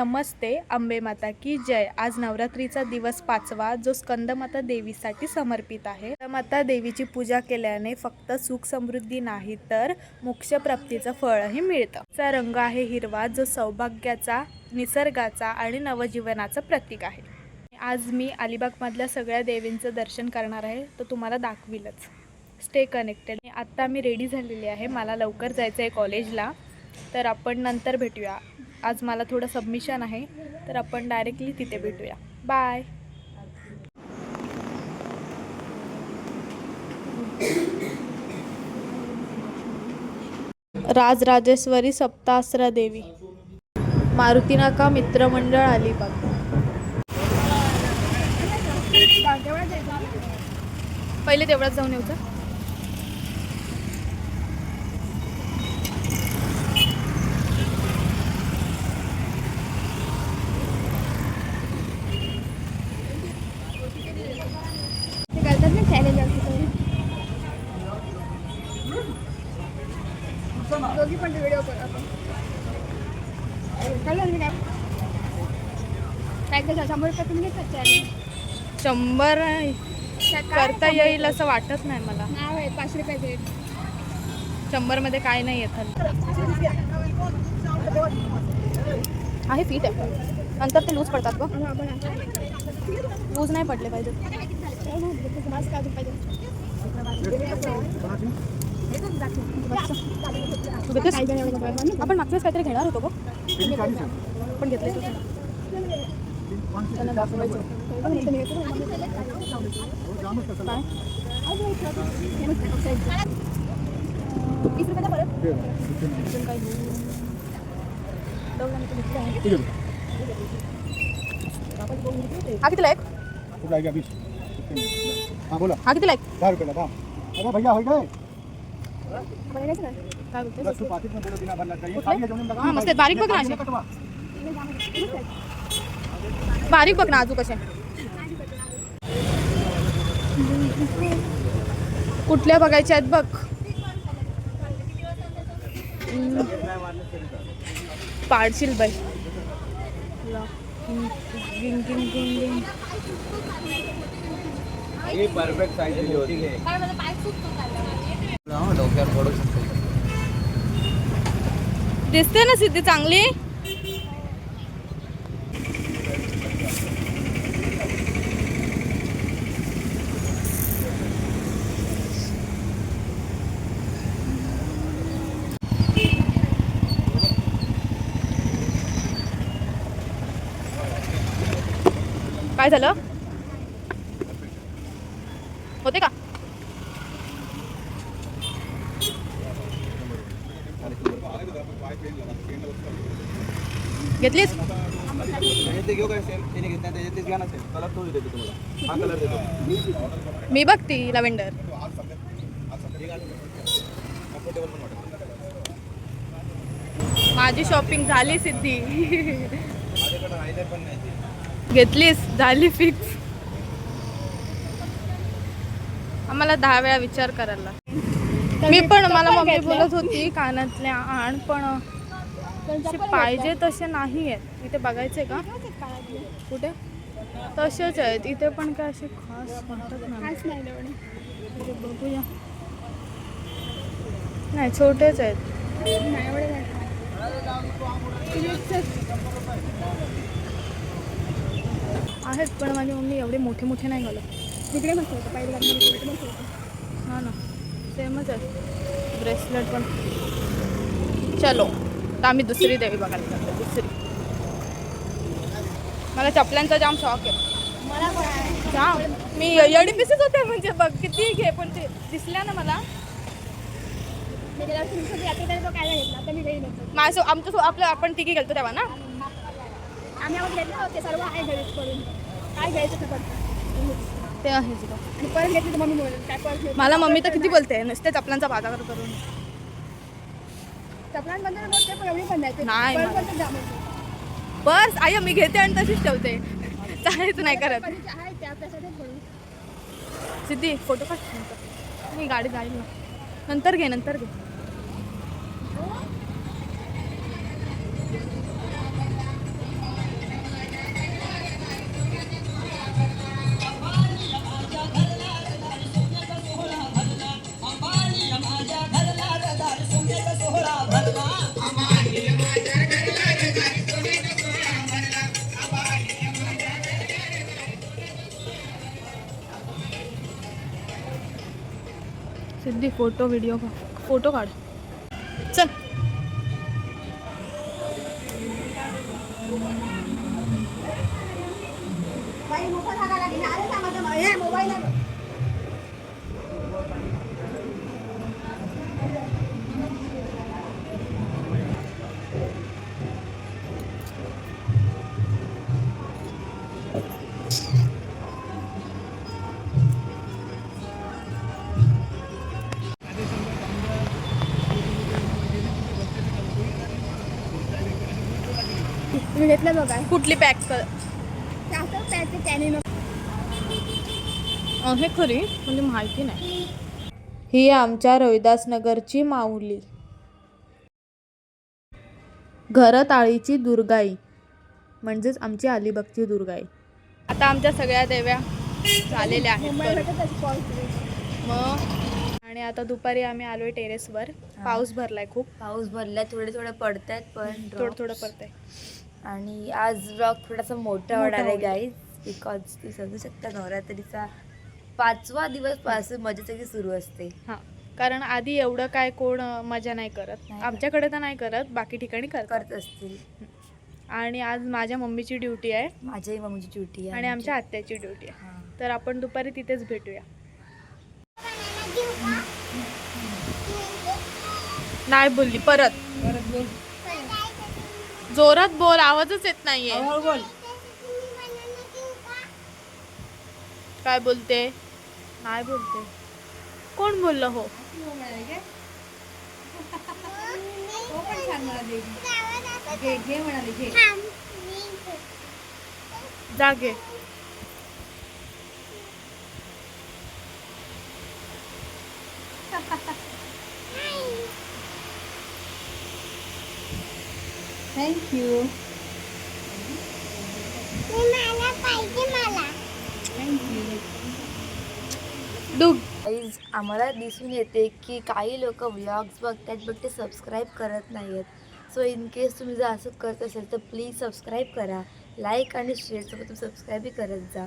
नमस्ते अंबे माता की जय. आज नवरात्रीचा दिवस पाचवा जो स्कंदमाता देवीसाठी समर्पित आहे. माता देवीची पूजा केल्याने फक्त सुख समृद्धी नाही तर मोक्षप्राप्तीचं फळही मिळतं. चा रंग आहे हिरवा जो सौभाग्याचा निसर्गाचा आणि नवजीवनाचं प्रतीक आहे. आज मी अलिबागमधल्या सगळ्या देवींचं दर्शन करणार आहे तर तुम्हाला दाखवीलच. स्टे कनेक्टेड आत्ता मी रेडी झालेली आहे मला लवकर जायचं आहे कॉलेजला तर आपण नंतर भेटूया. आज मला थोडं सबमिशन आहे तर आपण डायरेक्टली तिथे भेटूया. बाय राजराजेश्वरी सप्तास्रा देवी. मारुती नाका मित्रमंडळ अलिबाग पहिले तेवढ्यात जाऊन येऊ करतात ना चॅलेंज दोघी पण व्हिडिओ करू आपण. कळलं ना काय? कसं शंभर रुपये तुम्ही घेतात चॅलेंज शंभर करता येईल असं वाटत नाही मला. नाव आहे पाचशे रुपयाचे शंभरमध्ये काय नाही येत. आहे फीट आहे. नंतर ते लूज पडतात बघ लूज नाही पडले पाहिजे पाहिजे काही आपण मागच्याच काहीतरी घेणार होतो पण घेतले पण काय वीस परत आहे. हा कितीला एक आहे? का हां बोला हा कितीला एक दहा रुपयाला दहा अरे भैया हो गए ना. काय बोलतेस? बस तू पाकिट में बोलो बिना भरना चाहिए खाली है जमीन लगा हां, मस्त आहे. बारीक बघ ना अशी. कटवा बारीक बघ ना अजून कसे कुठल्या बघायच्या आहेत बघ हम्म. पाडशील बाई ला. गिंग, गिंग, गिंग, गिंग. ही परफेक्ट साईज दिली होती. डोक्यावर पडू शकतो दिसते ना सिद्धी चांगली? काय झालं होते का घेतलीस ते घेऊ काय सेम तिने घेतल्या त्याच्यात तेच घ्या ना सेम कलर तोच देतो तुम्हाला होते का? घेतलीस? मी बघती लव्हेंडर. माझी शॉपिंग झाली सिद्धी. घेतलीस? झाली फिक्स आम्हाला दहा वेळा विचार करायला. मी पण मला मम्मी बोलत होती कानातल्या आण पण पाहिजे तसे नाही आहेत इथे बघायचे का? कुठे? तसेच आहेत. इथे पण काय असे खास वाटत नाही बघूया. नाही छोटेच आहेत. आहेत पण माझी मम्मी एवढे मोठे मोठे नाही घालत. तिकडे मस्त होतं तिकडे मस्त होतं. हा ना सेमच आहे. ब्रेसलेट पण. चलो तर आम्ही दुसरी देवी बघायला जातो दुसरी. मला चपल्यांचा जाम शॉक आहे. मला. जाम. मी एवढी पीसेस होते म्हणजे बघ किती घे पण ते दिसल्या ना मला. मी गेल्या वर्षी तुमच्या यात्रेत तो काय नाही घेतला आता मी काही नव्हतं माझ्या आमचं आपलं आपण तिघी गेलतो तेव्हा ना? आम्ही होते सर्व आहे घरीच पडून काय घ्यायचं ते पण ते आहे तिथं. आणि परत घेतली तर मम्मी बोलेल काय परत घेतलं? मला मम्मी तर किती बोलते? नुसते चपलांचा बाजार करून. चपलांबद्दल बोलते पण एवढी पण नाही ते नाही परत मला. बस आई मी घेते आणि तशीच ठेवते. चालायचं नाही करत. पण जे आहे सिद्धी फोटो काढ. नंतर मी गाडी जाईल ना. नंतर घे नंतर घे. दे फोटो व्हिडिओ फोटो काढ. चल. मोबाईल मी घेतलं बघा. कुठली पॅक कर हे खरी म्हणजे माहिती नाही. ही आमच्या रविदास नगरची माऊली. घरताळीची दुर्गाई. म्हणजेच आमची अलिबागची दुर्गाई. आता आमच्या सगळ्या देव्या झालेल्या आहेत. मग आणि आता दुपारी आम्ही आलोय टेरेसवर पाऊस भरलाय खूप. पाऊस भरलाय थोडे थोडे पडतायत पण थोडं थोडं पडतंय. आणि आज ब्लॉग थोडासा मोठा होणार आहे गाईज बिकॉज तुम्ही समजू शकता नवरात्रीचा पाचवा दिवसपासून मजा सगळी सुरू असते. हां कारण आधी एवढं काय कोण मजा नाही करत. नाही आमच्याकडे तर नाही करत बाकी ठिकाणी करतात. करत असतील. आणि आज माझ्या मम्मीची ड्युटी आहे. माझ्याही मम्मीची ड्युटी आहे. आणि आमच्या आत्याची ड्युटी आहे. हां. तर आपण दुपारी तिथेच भेटूया. नाही बोलली परत. जोरात बोल आवाजच येत नाहीये. काय बोलते? नाही बोलते. कोण बोललं हो? जागे थँक्यू गाईज आम्हाला दिसून येते की काही लोक व्लॉग्स बघतात बट ते सबस्क्राईब करत नाही आहेत सो इन केस तुम्ही जर असं करत असेल तर प्लीज सबस्क्राईब करा. लाईक आणि शेअरसोबत तुम्ही सबस्क्राईबही करत जा.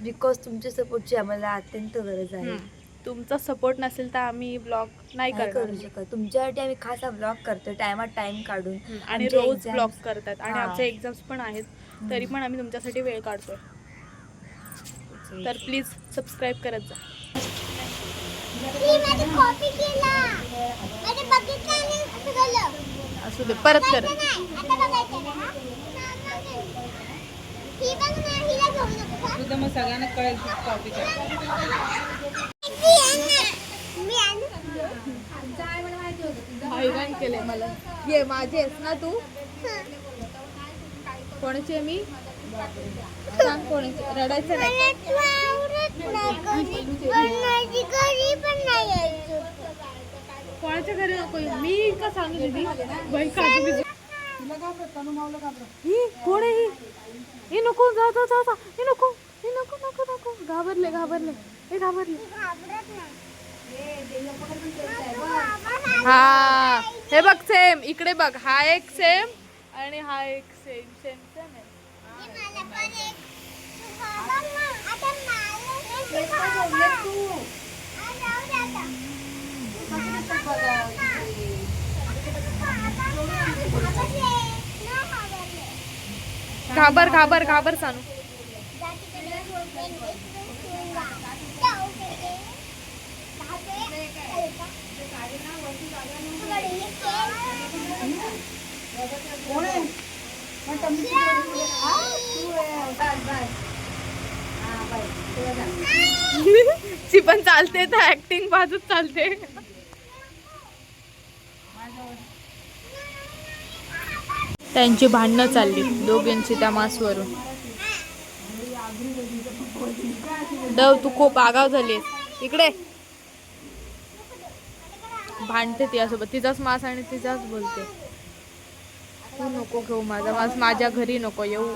बिकॉज तुमच्या सपोर्टची आम्हाला अत्यंत गरज आहे. तुमचा सपोर्ट नसेल तर आम्ही ब्लॉग नाही नाही करणार. करू शकत. तुमच्यासाठी आम्ही खास हा ब्लॉग करतो टायमात टाइम काढून. आणि रोज exams- ब्लॉग करतात. आणि हा. आमचे एक्झाम्स पण आहेत तरी पण आम्ही तुमच्यासाठी वेळ काढतोय. तर प्लीज सबस्क्राईब करत जा. असू दे परत कर. हैराण केले मला. ये माझे आहेस ना तू? कोणाचे मी? सांग कोणाची. रडायचं नाही. कोणाच्या घरी नको मी का सांगू बाई काजू ही कोण आहे ही? हे नको जा जा जा जा. हे नको हे नको नको नको. घाबरले घाबरले. हे घाबरले. हा. हे बघ सेम इकडे बघ. हा एक सेम आणि हा एक सेम सेम सेम आहे. घाबर घाबर घाबर सांगू ती पण चालते तर ऍक्टिंग बाजूच चालते. त्यांची भांडणं चालली दोघींची त्या मासवरून. डव तू खूप आगाव झाली इकडे. भांडते तिच्यासोबत तिचाच मास आणि तिचाच बोलते. तू नको घेऊ माझा. माझ्या घरी नको येऊ.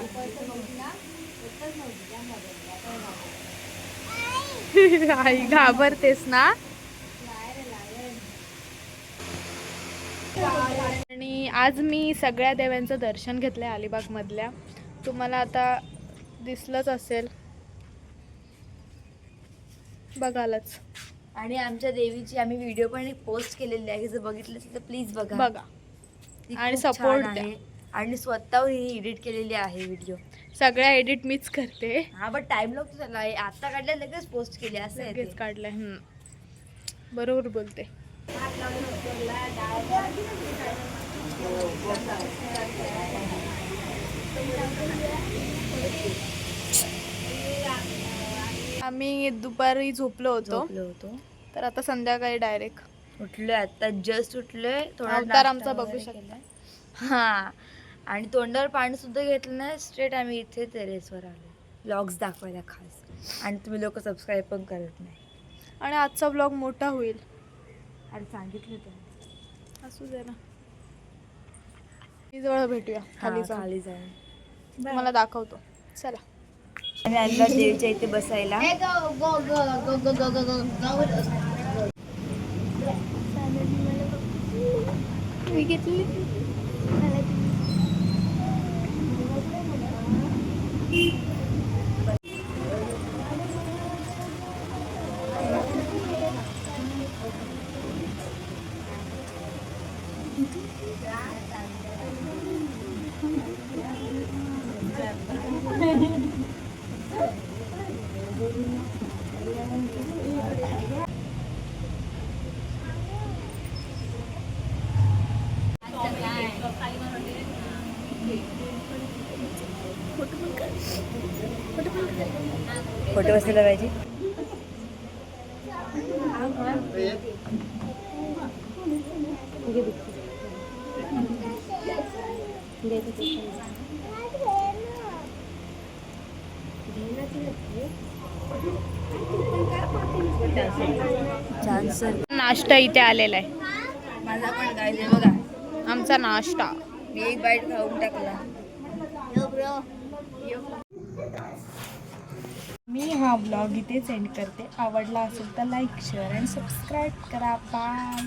आई घाबरतेस ना? आणि आज मी सगळ्या देव्यांचं दर्शन घेतलंय अलिबाग मधल्या तुम्हाला आता दिसलंच असेल. बघालच. आणि आमच्या देवीची आम्ही व्हिडिओ पण एक पोस्ट केलेली आहे. जर बघितलं तर प्लीज बघा. बघा. आणि द्या. आहे. आणि स्वतःहून ही एडिट केलेली आहे व्हिडिओ सगळ्या एडिट मीच करते. हा बट टाइम लागतो त्याला आता काढल्या लगेच पोस्ट केली. असं आहे लगेच. काढलंय. हम्म. बरोबर बोलते. आम्ही दुपारी झोपलो होतो. झोपलो होतो. तर आता संध्याकाळी डायरेक्ट उठलोय आता जस्ट उठलोय थोडा आमचा बघू. केलाय. हा आणि तोंडावर पाणी सुद्धा घेतलं नाही स्ट्रेट आम्ही इथे टेरेसवर आलो ब्लॉग्स दाखवायला खास आणि तुम्ही लोक सबस्क्राईब पण करत नाही आणि आजचा ब्लॉग मोठा होईल आणि सांगितलं तुम्ही असू दे ना मी जवळ भेटूया खाली खाली जाऊन तुम्हाला दाखवतो चला आणि आणला देवीच्या इथे बसायला मी घेतली Photo बसायला पाहिजे छान सर नाश्ता इथे आलेला आहे. माझा पण काय बघा. आमचा नाश्ता. मी एक बाईट खाऊन टाकला. मी हा ब्लॉग इथे सेंड करते. आवडला असेल तर लाईक शेअर आणि सबस्क्राईब करा. बाय